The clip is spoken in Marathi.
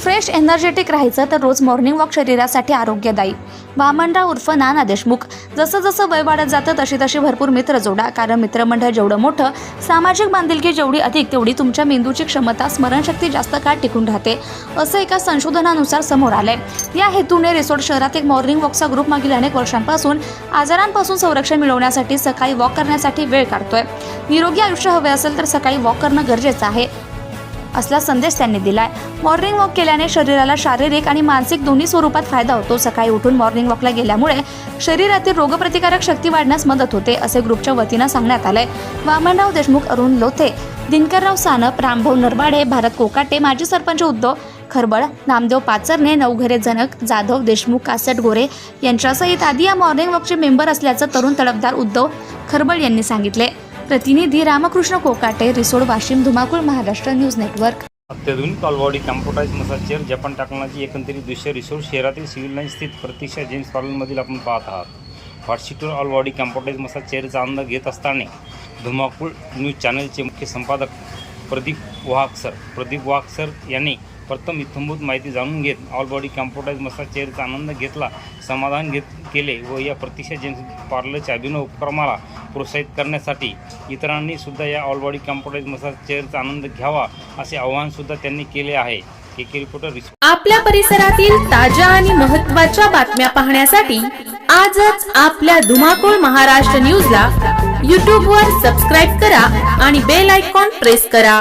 फ्रेश एनर्जेटिक राहायचं तर रोज मॉर्निंग वॉक शरीरासाठी आरोग्यदायी. वामनराव उर्फ नाना देशमुख. जसं जसं वय वाढत जातं तशी तशी भरपूर मित्र जोडा. कारण मित्रमंडळ जेवढं मोठं सामाजिक बांधिलकी जेवढी अधिक तेवढी तुमच्या मेंदूची क्षमता स्मरणशक्ती जास्त काळ टिकून राहते. असं एका संशोधनानुसार समोर आलंय. या हेतूने रिसोर्ट शहरात एक मॉर्निंग वॉकचा ग्रुप मागील अनेक वर्षांपासून आजारांपासून संरक्षण मिळवण्यासाठी सकाळी वॉक करण्यासाठी वेळ काढतोय. निरोगी आयुष्य हवे असेल तर सकाळी वॉक करणं गरजेचं आहे. असला संदेश त्यांनी दिलाय. मॉर्निंग वॉक केल्याने शरीराला शारीरिक आणि मानसिक दोन्ही स्वरूपात फायदा होतो. सकाळी उठून मॉर्निंग वॉकला गेल्यामुळे शरीरातील रोगप्रतिकारक शक्ती वाढण्यास मदत होते असे ग्रुपच्या वतीनं सांगण्यात आलंय. वामनराव देशमुख अरुण लोथे दिनकरराव सानप रामभाऊ नरबाडे भारत कोकाटे माजी सरपंच उद्धव खरबळ नामदेव पाचरणे नवघरे जनक जाधव देशमुख कासट गोरे यांच्यासहित आधी या मॉर्निंग वॉकचे मेंबर असल्याचं तरुण तडफदार उद्धव खरबळ यांनी सांगितले प्रतिनिधी रामकृष्ण कोकाटे रिसोड वाशिम धुमाकूळ महाराष्ट्र न्यूज नेटवर्क. अत्याधुनिक all body computerise massage chair Japan टाकण्याची एकंदरीत दृश्य रिसोड शहरातील सिव्हिल लाईन स्थित प्रतीक्षा जेम्स पार्लरमधील आपण पाहत आहात. व्हॉट्सिटूर ऑलबॉडी कॅम्पोटाईज मसाज चेअरचा आनंद घेत असताना धुमाकूळ न्यूज चॅनलचे मुख्य संपादक प्रदीप वाहक सर प्रदीप वाहक सर यांनी प्रथम इत्थंभूत माहिती जाणून घेत ऑल बॉडी कॅम्पोटाईज मसाज चेअरचा आनंद घेतला समाधान घेत केले व या प्रतीक्षा जेम्स पार्लरच्या अभिनव उपक्रमाला प्रोत्साहित करण्यासाठी इतरांनी सुद्धा या ऑल बॉडी कॉम्प्युटराइज मसाज चेअरचा आनंद घ्यावा असे आवाहन सुद्धा त्यांनी केले आहे. आपल्या परिसरातील ताज्या आणि महत्त्वाच्या बातम्या पाहण्यासाठी आजच आपल्या धुमाकूळ महाराष्ट्र न्यूजला यूट्यूबवर सबस्क्राईब करा आणि बेल आयकॉन प्रेस करा.